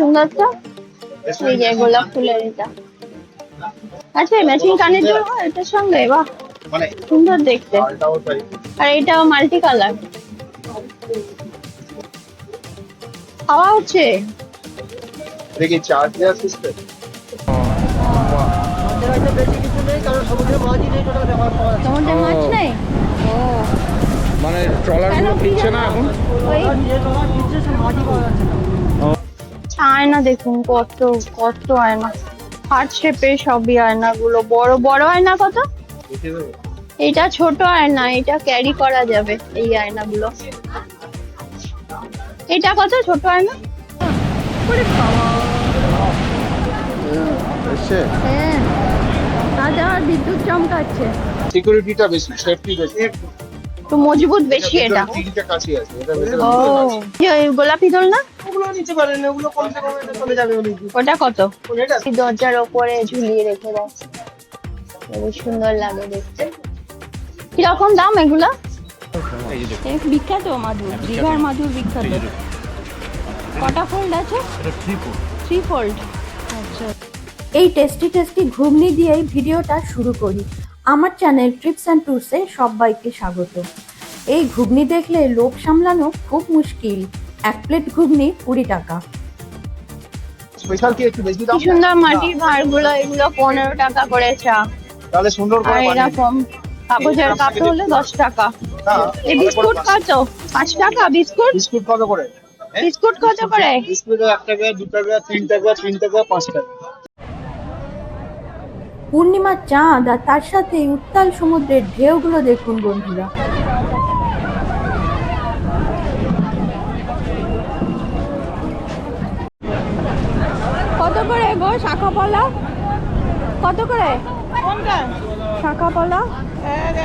সুন্দর তো এই যে গোলাপ ফুলের এটা। আচ্ছা ম্যাচিং কানের হয় এটার সঙ্গে? বাহ মানে সুন্দর দেখতে। আর এটাও মাল্টি কালার হাওয়া হচ্ছে? দেখি চার্জ দেওয়ার সিস্টেম সমুদ্রের মাছ নেই? মানে ট্রলারগুলো ফিরছে না এখন? ওই আয়না দেখুন কত কত আয়না। হার্ট শেপের সবই আয়নাগুলো। বড় বড় আয়না কত? এটা ছোট আয়না এটা ক্যারি করা যাবে এই আয়নাগুলো। এটা কত ছোট আয়না? হ্যাঁ বিদ্যুৎ চমকাচ্ছে। সিকিউরিটিটা বেশি সেফটি বেশি। একটু মজবুত বেশি এটা তিনটা কাছে আছে এটা ভেতরে ও। কি ওই গোলাপি দোল না? ওগুলো নিতে পারেন ওগুলো কমসে কম এটা চলে যাবে ওটা কত? দরজার ওপরে ঝুলিয়ে রেখে দেয় সুন্দর লাগে দেখতে। কীরকম দাম এগুলো? বিখ্যাত মাদুর দীঘার মাদুর বিখ্যাত। কটা ফোল্ড আছে? থ্রি ফোল্ড আচ্ছা। এই টেস্টি টেস্টি ঘুগনি দিয়েই ভিডিওটা শুরু করি। আমার চ্যানেল ট্রিপস অ্যান্ড ট্যুরসে সবাইকে স্বাগত। এই ঘুগনি দেখলে লোভ সামলানো খুব মুশকিল। এক প্লেট ঘুগনি কুড়ি টাকা। স্পেশাল কি একটু বেশি কি দাম সুন্দর মাটির ভাঁড়গুলো এগুলো পনেরো টাকা করে চা। তাহলে সুন্দর করে এরকম কাগজের কাপ হলে দশ টাকা। হ্যাঁ, এই বিস্কুট কত? পাঁচ টাকা বিস্কুট? বিস্কুট কত করে? বিস্কুট কত করে? বিস্কুট এক টাকা দু টাকা তিন টাকা তিন টাকা পাঁচ টাকা। পূর্ণিমার চাঁদ আর তার সাথে উত্তাল সমুদ্রের ঢেউগুলো দেখুন বন্ধুরা। কত করে গো শাখা পলা কত করে? শাখা পলা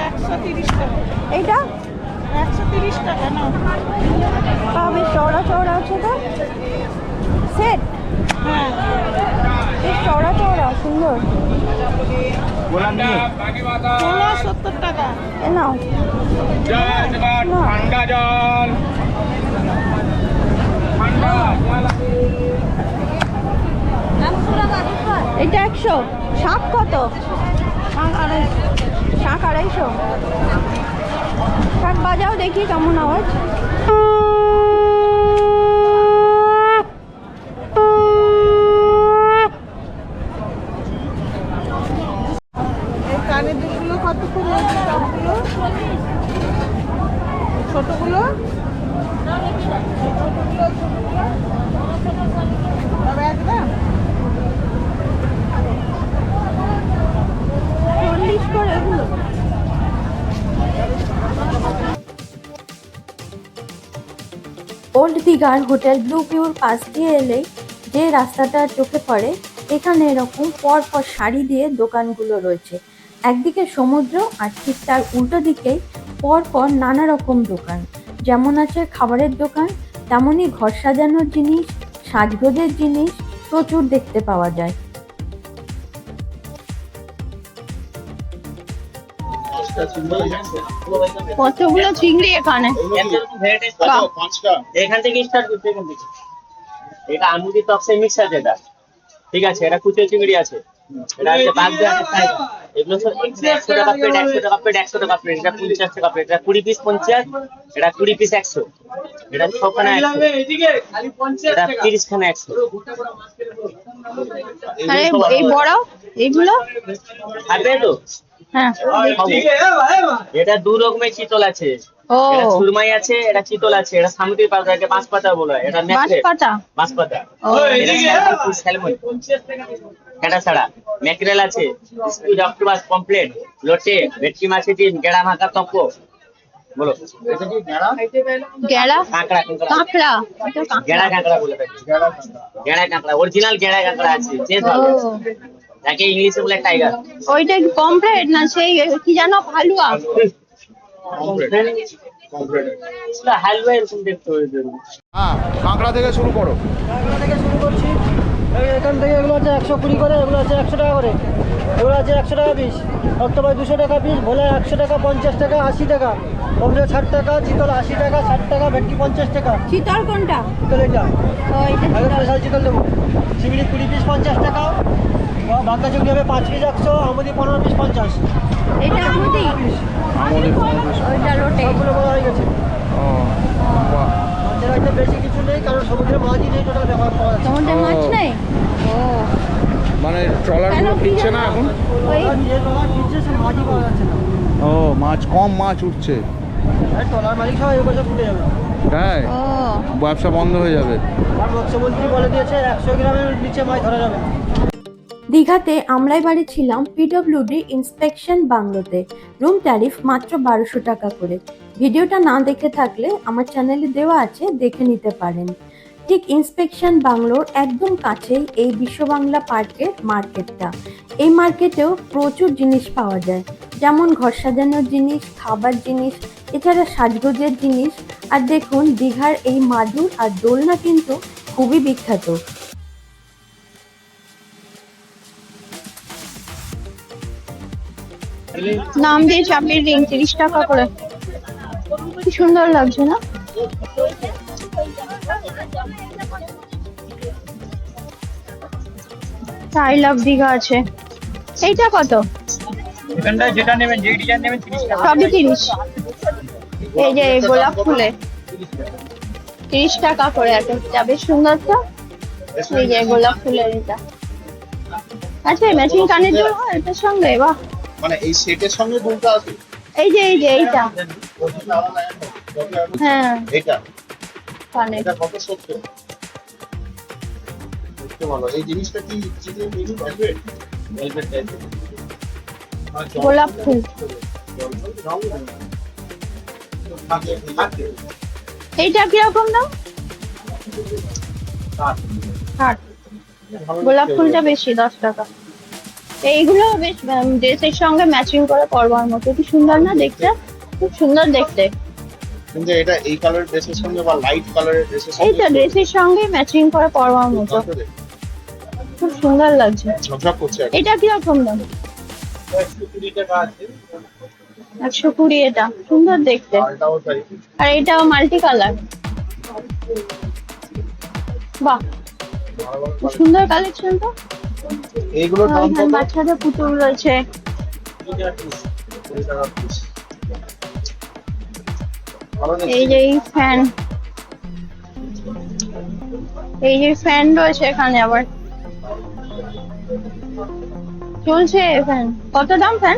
একশো তিরিশ টাকা। এইটা? একশো তিরিশ টাকা না বেশ চওড়া চওড়া আছে তো? সেট? হ্যাঁ। চওড়া চওড়া সুন্দর। সত্তর টাকা। এ নাও। না। ঠান্ডা জল। এটা একশো। শাক কত? শাক আড়াইশো। শাক আড়াইশো। শাক বাজাও দেখি কেমন আওয়াজ। ওল্ড দীঘার হোটেল ব্লু ভিউর পাশ দিয়ে এলেই যে রাস্তাটা চোখে পড়ে, এখানে এরকম পর পর সারি দিয়ে দোকানগুলো রয়েছে। একদিকে সমুদ্র আর ঠিক তার উল্টো দিকেই পর পর নানা রকম দোকান। যেমন আছে খাবারের দোকান, তেমনই ঘর সাজানোর জিনিস, সাজগোজের জিনিস প্রচুর দেখতে পাওয়া যায়। কতগুলো চিংড়ি এখানে? এখান থেকে স্টার্ট করতে এখান থেকে। এটা আমুদি টপসে মিক্স আছে এটা ঠিক আছে এটা কুচো চিংড়ি আছে। এটা আছে বাগদা আছে এগুলো সব একশো টাকা প্লেট একশো টাকা প্লেট একশো টাকা প্লেট এটা পঞ্চাশ টাকা প্লেট এটা কুড়ি পিস পঞ্চাশ এটা কুড়ি পিস একশো। এটা ছখানা একশো। এটা তিরিশ খানা একশো এই বড় এইগুলো? থাকবে তো? এটা দু রকমের চিতল আছে। ও। এটা সুরমাই আছে এটা চিতল আছে এটা সামুদ্রিক পাতা এটা বাঁশ পাতা বলে হয়, এটা বাঁশ পাতা বাঁশ পাতা স্যালমন স্যালমন। এটা ছাড়া। ম্যাকরেল আছে। অক্টোপাস লোটে ভেটকি মাছের ডিম গেড়া মাখা তপ্প বলো। গেড়া? গেড়া কাঁকড়া কাঁকড়া। কাঁকড়া? এটা কাঁকড়া গেড়া কাঁকড়া বলে গেড়া গেড়া কাঁকড়া। অরিজিনাল গেড়া কাঁকড়া আছে। যাকে ইংলিশে বলে টাইগার ওইটা কি কমপ্লেট না সেই কি জানো হালুয়া? হালুয়া এরকম দেখতে হবে হ্যাঁ কাঁকড়া থেকে শুরু করো। থেকে শুরু করছি। এখান থেকে এগুলো হচ্ছে একশো কুড়ি করে এগুলো হচ্ছে একশো টাকা করে। এগুলো আছে একশো টাকা পিস অক্টোবর দুশো টাকা পিস ভোলা একশো টাকা পঞ্চাশ টাকা আশি টাকা। অমলে ষাট টাকা চিতল আশি টাকা ষাট টাকা ভেটকি পঞ্চাশ টাকা। শীতল কোনটা? চিতল এটা ও এটা আগে শীতল স্পেশাল চিতল দেবো। চিংড়ি কুড়ি পিস পঞ্চাশ টাকা। বাঁকা চিংড়ি হবে পাঁচ পিস একশো আমদি পনেরো পিস পঞ্চাশ। এটা আমুদি আমাদের ওইটা লোটে সবগুলো বলা হয়ে গেছে। ও বাহ। মাছের একটা বেশি কিছু নেই কারণ সমুদ্রের মাছই নেই টোটাল ব্যবহার পাওয়া যাচ্ছে। সমুদ্রে মাছ নেই? ও। মানে ট্রলারগুলো কেন ফিরছে না এখন? ওই যে ট্রলার সে মাছই পাওয়া যাচ্ছে না। ও মাছ কম মাছ উঠছে। ট্রলার মালিক সব এবছর ফুটে যাবে। তাই? ব্যবসা বন্ধ হয়ে যাবে। আর মৎস্যমন্ত্রী বলে দিয়েছে একশো গ্রামের নিচে মাছ ধরা যাবে দীঘাতে আমরাই বাড়ি ছিলাম পিডব্লিউডি ইন্সপেকশন বাংলোতে রুম ট্যারিফ মাত্র বারোশো টাকা করে। ভিডিওটা না দেখে থাকলে আমার চ্যানেলে দেওয়া আছে, দেখে নিতে পারেন। ঠিক ইন্সপেকশন বাংলোর একদম কাছেই এই বিশ্ব বাংলা পার্কের মার্কেটটা। এই মার্কেটেও প্রচুর জিনিস পাওয়া যায়। যেমন ঘর সাজানোর জিনিস, খাবার জিনিস, এছাড়া সাজগোজের জিনিস। আর দেখুন, দীঘার এই মাদুর আর দোলনা কিন্তু খুবই বিখ্যাত। নাম দিয়ে চাপের রিং তিরিশ টাকা করে। কি সুন্দর লাগছে না? আই লাভ দীঘা আছে। এইটা কত? এখানটায় যেটা নেবেন যেই ডিজাইন নেবেন তিরিশ টাকা। সবই তিরিশ। এই যে এই গোলাপ ফুলে। তিরিশ টাকা করে একটা। যা বেশ সুন্দর তো? এই যে গোলাপ ফুলের এটা। আচ্ছা ম্যাচিং কানের জন্য এটার সঙ্গে বাহ। মানে এই সেটের সঙ্গে দুটো আছে? এই যে এই যে এইটা। হ্যাঁ এটা কানে এটা কত সত্তর দেখতে ভালো। এই জিনিসটা কি চিকেন মেনু ভেলভেট টাইপের গোলাপ ফুল। এইটা কীরকম দাম? গোলাপ ফুলটা বেশি দশ টাকা। এইগুলো বেশ ড্রেসের সঙ্গে ম্যাচিং করে পরবার মতো। কি সুন্দর না দেখতে? খুব সুন্দর দেখতে। কিন্তু এটা এই কালারের ড্রেসের সঙ্গে বা লাইট কালারের ড্রেসের এই সঙ্গে তো ড্রেসের সঙ্গে ম্যাচিং করে পরবার মতো। খুব সুন্দর লাগছে। ঝকঝক করছে। এটা কীরকম দাম? একশো কুড়ি টাকা আছে এটা। সুন্দর দেখতে। আর এটাও মাল্টি কালার বাহ খুব সুন্দর কালেকশন তো। এইগুলোর দাম এখানে কত? বাচ্চাদের পুতুল রয়েছে। এই যে এই ফ্যান এই যে ফ্যান রয়েছে এখানে আবার। চলছে ফ্যান কত দাম ফ্যান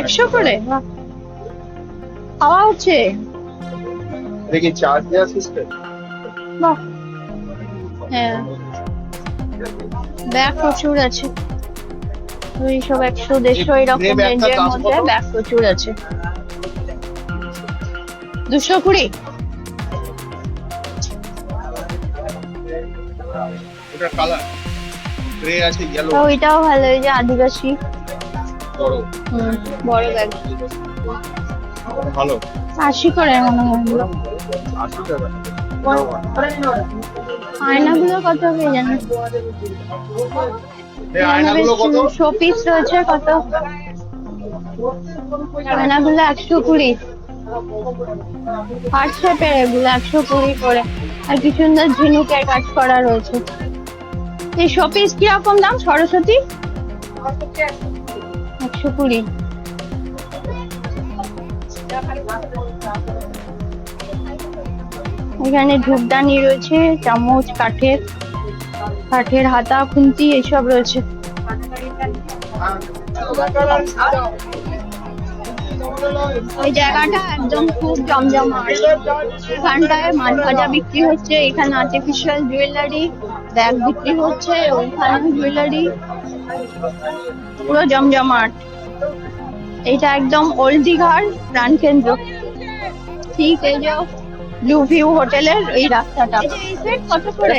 একশো করে। হাওয়া হচ্ছে। কি চার্জ দেওয়া সিস্টেম হ্যাঁ। ব্যাগ প্রচুর আছে। সব একশো দেড়শো এরকম রেঞ্জের মধ্যে ব্যাগ প্রচুর আছে। দুশো কুড়ি। ওটার কালার। গ্রে আছে ইয়েলো তো ওইটাও ভালো এই যে আদিবাসী। বড়। হুম, বড় ব্যাগ। ভালো। আশি করে মনে হয়। আশি টাকা। আয়নাগুলো কত হবে জানো? শোপিস রয়েছে কত? আয়নাগুলো একশো কুড়ি। হার্ট শেপের এগুলো একশো কুড়ি করে। আর কি সুন্দর ঝিনুকের কাজ করা রয়েছে। এই শোপিস কীরকম দাম? সরস্বতী? একশো কুড়ি। এখানে ধূপদানি রয়েছে, চামচ, কাঠের কাঠের হাতা, খুন্তি এসব রয়েছে। এই জায়গাটা একদম খুব জমজমাট। এখানটায় মাছ ভাজা বিক্রি হচ্ছে, এখানে আর্টিফিশিয়াল জুয়েলারি ব্যাগ বিক্রি হচ্ছে ওইখানে জুয়েলারি পুরো জমজমাট। এটা একদম ওল্ড দীঘার প্রাণকেন্দ্র। ঠিক এই যে ব্লু ভিউ হোটেলের এই রাস্তাটা। কত করে?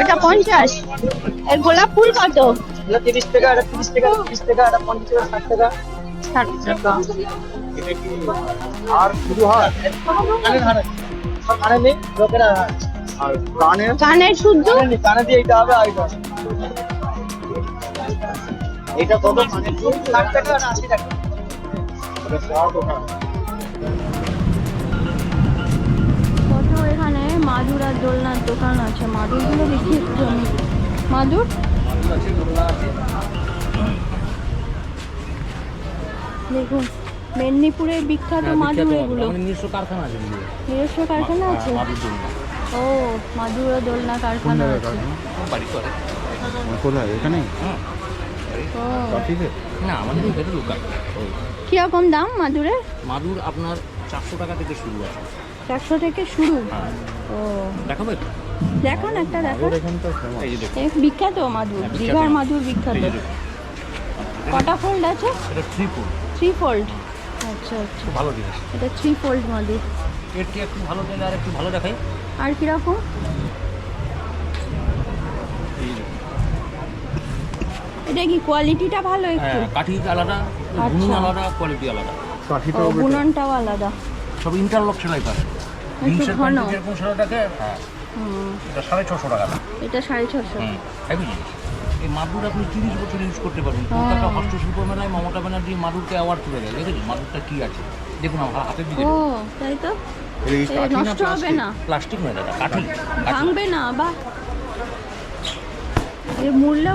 ওটা পঞ্চাশ এর গোলাপ ফুল কত? তিরিশ টাকা এটা তিরিশ টাকা তিরিশ টাকা এটা পঞ্চাশ টাকা ষাট টাকা। ষাট টাকা। আর শুধু হার? কানের হারে সব কানে নেই? লোকেরা আর কানের কানের শুদ্ধ? কানে দিয়ে এইটা হবে আর এটা এটা কত? মানে ষাট টাকা আর আশি টাকা। মাদুর আর দোলনার দোকান আছে। মাদুরগুলো দেখি একটু আমি মাদুর? দেখুন মেদিনীপুরের বিখ্যাত মাদুর এগুলো। নিজস্ব কারখানা আছে নিজস্ব কারখানা আছে? ও মাদুর ও দোলনা কারখানা আছে। কোথায়? এখানে? ও। না আমাদের এখানে দোকান কীরকম দাম মাদুরের? মাদুর আপনার চারশো টাকা থেকে শুরু আছে। চারশো থেকে শুরু? ও। দেখাবে দেখান একটা দেখান বিখ্যাত মাদুর হ্যাঁ, দীঘার মাদুর। বিখ্যাত। কটা ফোল্ড আছে? এটা থ্রি ফুট থ্রি ফোল্ড আচ্ছা আচ্ছা। ভালো জিনিস। এটা থ্রি ফোল্ড মাদুর। এর থেকে একটু ভালো দিলে আর একটু ভালো দেখাই। আর কীরকম? এটা কি কোয়ালিটিটা ভালো একটু? হ্যাঁ কাঠি আলাদা আচ্ছা। বুনুন আলাদা কোয়ালিটি আলাদা। কাঠিটাও। আলাদা। সব ইন্টারলক সেলাই করে ঘন। সেলাইটাকে হ্যাঁ। এটা সাড়ে ছশো টাকা এটা সাড়ে ছশো। জিনিস। এই মাদুর আপনি তিরিশ বছর ইউজ করতে পারবেন। হ্যাঁ। কলকাতা হস্তশিল্প মেলায় মমতা ব্যানার্জি মাদুরকে অ্যাওয়ার্ড তুলে দেয়। দেখেছি মাদুরটা কি আছে? দেখুন আমার হাতের দিকে ও তাই তো? নষ্ট হবে না। প্লাস্টিক নয় দাদা কাঠি। ভাঙবে না বা।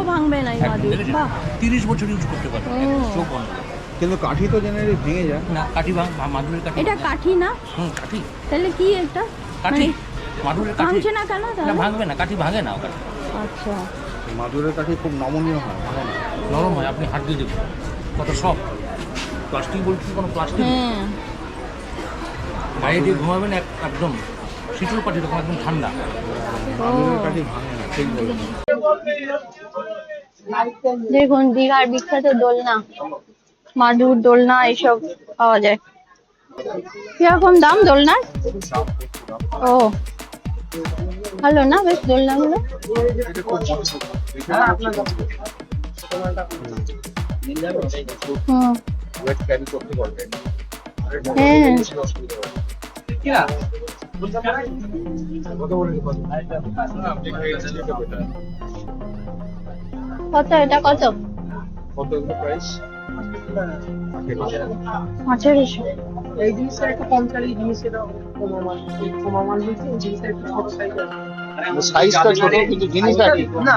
ভাঙবে না এই মাদুর বাহ তিরিশ বছর ইউজ করতে পারবেন। চোখ বন্ধ করে। কিন্তু কাঠি তো জেনারেলি ভেঙে যায়। না কাঠি ভাঙ মাদুরের কাঠি এটা কাঠি না। হুম কাঠি। তাহলে কি এটা? কাঠি। মানে মাদুরের কাঠি। ভাঙছে না কেন না ভাঙবে না কাঠি ভাঙে না ও কাঠি আচ্ছা। মাদুরের কাঠি খুব নমনীয় হয় ভালো না। নরম হয় আপনি হাত দিয়ে দেখুন। কত সব প্লাস্টিক বলছি কোনো প্লাস্টিক? হ্যাঁ। গায়ে দিয়ে ঘুমাবেন একদম শীতল পাটি রকম একদম ঠান্ডা। মাদুরের কাঠি ভাঙে না ঠিক বলেছেন। দেখুন দীঘার বিখ্যাত দোলনা। মাদুর, দোলনা এইসব পাওয়া যায়। কীরকম দাম দোলনার? ও, ভালো না বেশ দোলনাগুলো? হুম। হ্যাঁ। কত এটা, কত? কত প্রাইস আঠারোশো এই জিনিসটা একটু কম চাই এই জিনিসের কমা মাল কমা মাল বলছে এই জিনিসটা একটু ছোট সাইজ আছে সাইজটা ছোট কিন্তু জিনিস একই না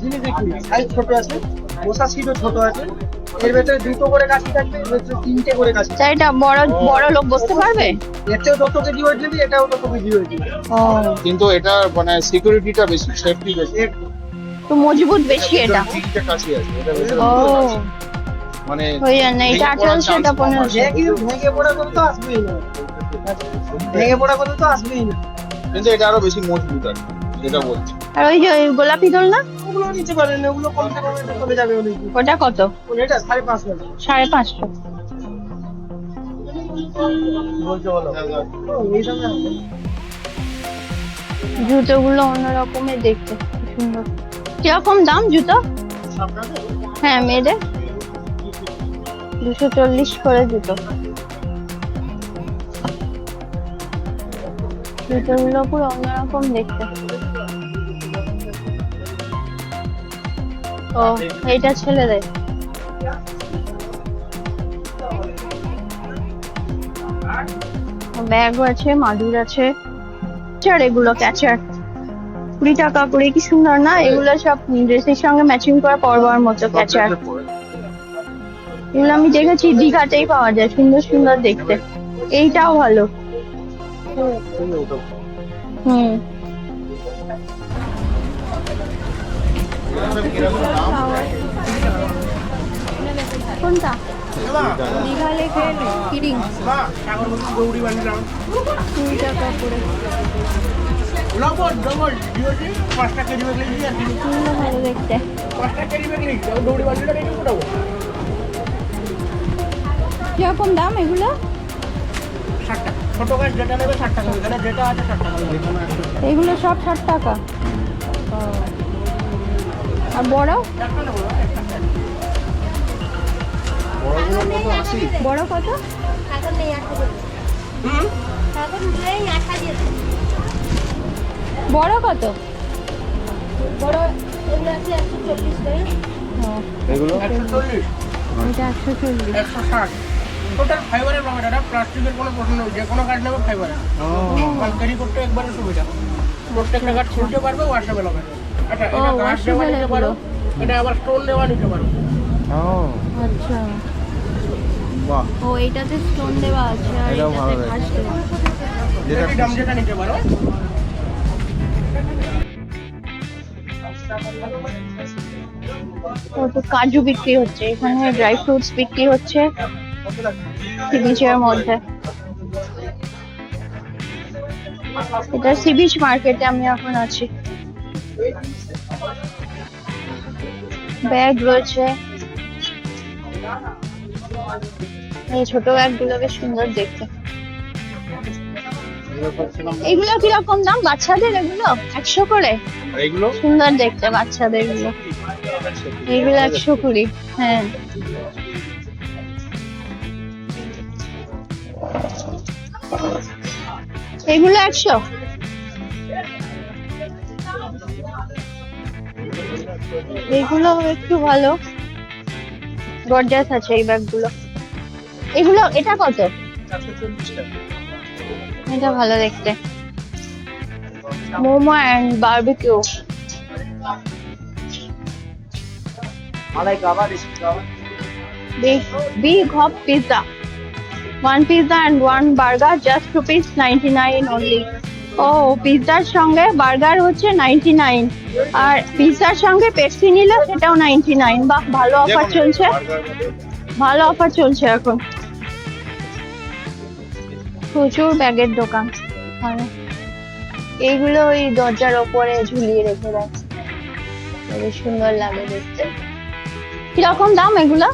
জিনিস দেখি সাইজ ছোট আছে বসা সিটও ছোট আছে। এর ভেতরে দুটো করে কাঠি থাকবে এর ভেতরে তিনটে করে কাঠি তা এটা বড় বড় লোক বসতে পারবে? এর যত কেজি ওয়েট দিবি এটাও তত কেজি ওয়েট দিবি কিন্তু এটা মানে সিকিউরিটিটা বেশি সেফটি বেশি। তো মজবুত বেশি এটা। কাশি আছে এটা মানে ওই জন্য এটা এটা chance কম আছে। পনেরোশো ভেঙে ভেঙে পড়া করে তো আসবেই না। ভেঙে পড়া করে তো আসবেই না। কিন্তু এটা আরও বেশি মজবুত আছে যেটা বলছি। আর ওই যে গোলাপি দোলনা ওগুলো নিতে পারেন ওগুলো কম যাবে ওটা কত? এই সঙ্গে আছে। জুতোগুলো অন্যরকমের দেখতে সুন্দর। কীরকম দাম জুতো? হ্যাঁ মেয়েদের। দুশো চল্লিশ করে জুতো। জুতোগুলো পুরো অন্যরকম দেখতে। ও এইটা ছেলেদের ব্যাগও আছে মাদুর আছে। ক্যাচার এগুলো ক্যাচার কুড়ি টাকা করে কি সুন্দর না? এগুলো সব ড্রেসের সঙ্গে ম্যাচিং করা পরবার মতো ক্যাচার এগুলো আমি দেখেছি দীঘাতেই পাওয়া যায় সুন্দর সুন্দর দেখতে। এইটাও ভালো। হুম। কোনটা? দীঘা লেকের কিরিং। কুড়ি টাকা করে। ডবল ডবল ডিওটি পাঁচটা কেজি বেগলি দিয়ে দিন ভালো দেখতে। পাঁচটা কেজি বেগলি দৌড়ি বান্ডিটা রেডি করে আছে ষাট টাকা এগুলো সব ষাট টাকা। আর বড়? বড় কত? বড় কত? বড় এগুলো? আছে একশো চল্লিশ। করে ও, এগুলো এটা একশো চল্লিশ। একশো ষাট। টোটাল ফাইবারের পাবেন এটা প্লাস্টিকের কোনো প্রশ্ন নেই যে কোনো কাঠ নেবে ফাইবারের ক্যারি করতে একবারে সুবিধা। প্রত্যেকটা কাঠ ছুলতে পারবে ওয়াশেবল হবে। আচ্ছা এটা ঘাস দেওয়া নিতে পারো এটা আবার স্টোন দেওয়া নিতে পারো। আচ্ছা। বাহ। ও এইটাতে স্টোন দেওয়া আছে আর এটাতে ঘাস দেওয়া যেটা দাম যেটা নিতে পারো। কাজু বিক্রি হচ্ছে এখানে ড্রাই ফ্রুটস বিক্রি হচ্ছে। সি বিচের মধ্যে। এটা সি বিচ মার্কেটে আমি এখন আছি। ব্যাগ রয়েছে। এই ছোট ব্যাগগুলো বেশ সুন্দর দেখতে। এগুলো কীরকম দাম? বাচ্চাদের এগুলো? একশো করে? সুন্দর দেখতে বাচ্চাদেরগুলো এগুলো একশো কুড়ি। হ্যাঁ। এগুলো একশো? এগুলো একটু ভালো। গর্জাস আছে এই ব্যাগগুলো। এগুলো এটা কত? এটা ভালো দেখতে। Momo and barbecue big big hop pizza one pizza and one burger just rupees 99 only. ও পিৎজার সঙ্গে বার্গার হচ্ছে 99 আর পিৎজার সঙ্গে পেপসি নিলে সেটাও 99 বাহ ভালো অফার চলছে। ভালো অফার চলছে এখন। প্রচুর ব্যাগের দোকান। এইগুলো ওই দরজার ওপরে ঝুলিয়ে রেখে দেয়। বেশ সুন্দর লাগে দেখতে। কীরকম দাম এগুলো?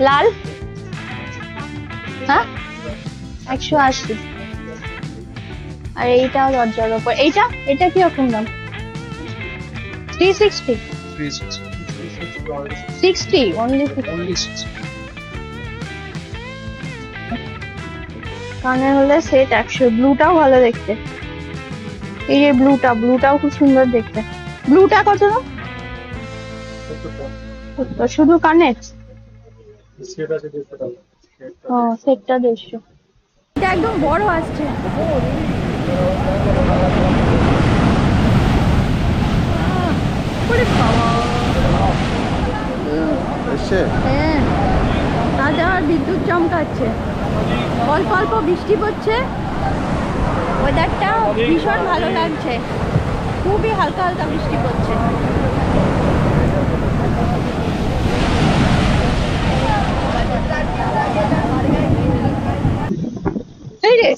লাল? হ্যাঁ? একশো আশি। আর এইটাও দরজার ওপর। এইটা? এটা কীরকম দাম? থ্রি সিক্সটি সিক্সটি অনলি কানের হলে সেট একশো। ব্লুটাও ভালো দেখতে। এই যে ব্লুটা ব্লুটাও খুব সুন্দর দেখতে। ব্লুটা কত দাম? শুধু কানের? ও সেটটা দেড়শো। এটা একদম বড় আসছে। হ্যাঁ বিদ্যুৎ চমকাচ্ছে। অল্প অল্প বৃষ্টি পড়ছে। ওয়েদারটা ভীষণ ভালো লাগছে। খুবই হালকা হালকা বৃষ্টি পড়ছে এই রে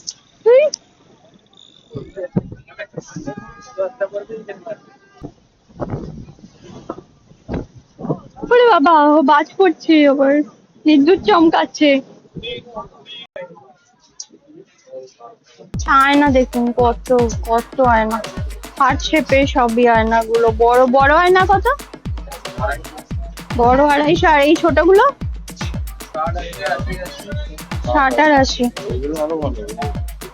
তুই ও বাজ পড়ছে আবার। বিদ্যুৎ চমকাচ্ছে। আয়না দেখুন, কত কত আয়না। হার্ট শেপের সবই আয়নাগুলো। বড় বড় আয়না কত? বড় আড়াইশো আর এই ছোটগুলো? ষাট আর আশি।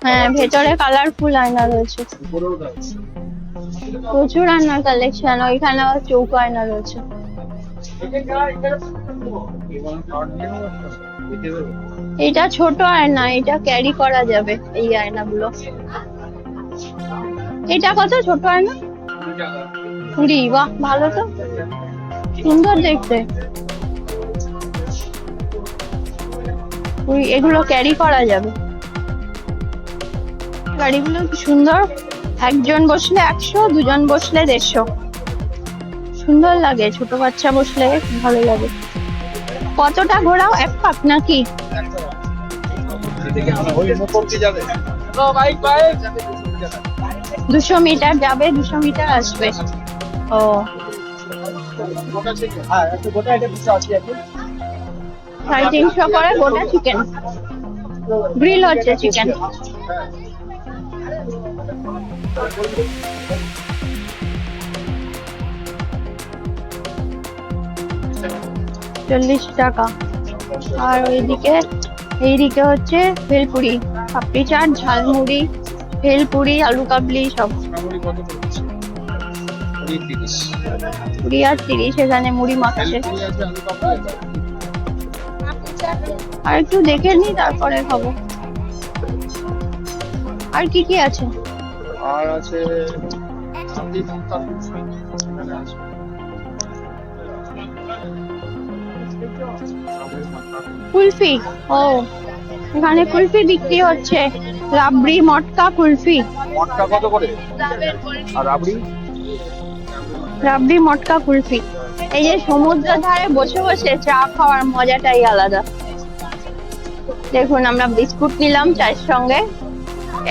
হ্যাঁ ভেতরে কালারফুল আয়না রয়েছে। প্রচুর আয়নার কালেকশন ওইখানে আবার চৌকো আয়না রয়েছে। এটা ছোট আয়না, এটা ক্যারি করা যাবে এই আয়নাগুলো। এটা কত ছোট আয়না? কুড়ি, বাহ, ভালো তো। সুন্দর দেখতে। এগুলো ক্যারি করা যাবে। গাড়িগুলো কি সুন্দর? একজন বসলে একশো, দুজন বসলে দেড়শো। সুন্দর লাগে, ছোট বাচ্চা বসলে ভালো লাগে। কতটা ঘোরাও এক পাক নাকি? দুশো মিটার যাবে, দুশো মিটার আসবে। ও। সাড়ে তিনশো করে গোটা চিকেন গ্রিল হচ্ছে চিকেন চল্লিশ টাকা। আর ওইদিকে এইদিকে হচ্ছে ভেলপুরি পাপড়ি চাট ঝালমুড়ি ভেলপুরি আলু কাবলি সব। কুড়ি আর তিরিশ এখানে মুড়ি কাপড় আর একটু দেখে নি তারপরে খাব। আর কি কি আছে? আর আছে কুলফি ও এখানে কুলফি বিক্রি হচ্ছে। রাবড়ি মটকা কুলফি। মটকা কত করে? আর রাবড়ি? রাবড়ি মটকা কুলফি। এই যে সমুদ্রের ধারে বসে বসে চা খাওয়ার মজাটাই আলাদা। দেখুন আমরা বিস্কুট নিলাম চায়ের সঙ্গে।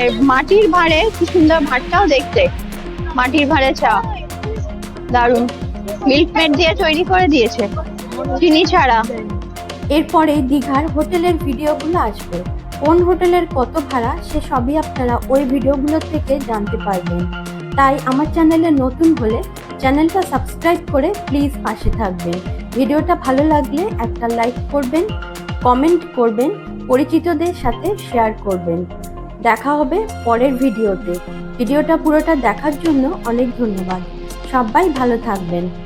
এর মাটির ভাঁড়ে কি সুন্দর ভাতটাও দেখতে। মাটির ভাঁড়ে চা। দারুণ মিল্ক মেড দিয়ে তৈরি করে দিয়েছে। চিনি ছাড়া। এরপরে দীঘার হোটেলের ভিডিওগুলো আসবে। কোন হোটেলের কত ভাড়া, সে সবই আপনারা ওই ভিডিওগুলো থেকে জানতে পারবেন। তাই আমার চ্যানেলে নতুন হলে চ্যানেলটা সাবস্ক্রাইব করে প্লিজ পাশে থাকবেন। ভিডিওটা ভালো লাগলে একটা লাইক করবেন, কমেন্ট করবেন, পরিচিতদের সাথে শেয়ার করবেন। দেখা হবে পরের ভিডিওতে। ভিডিওটা পুরোটা দেখার জন্য অনেক ধন্যবাদ। সবাই ভালো থাকবেন।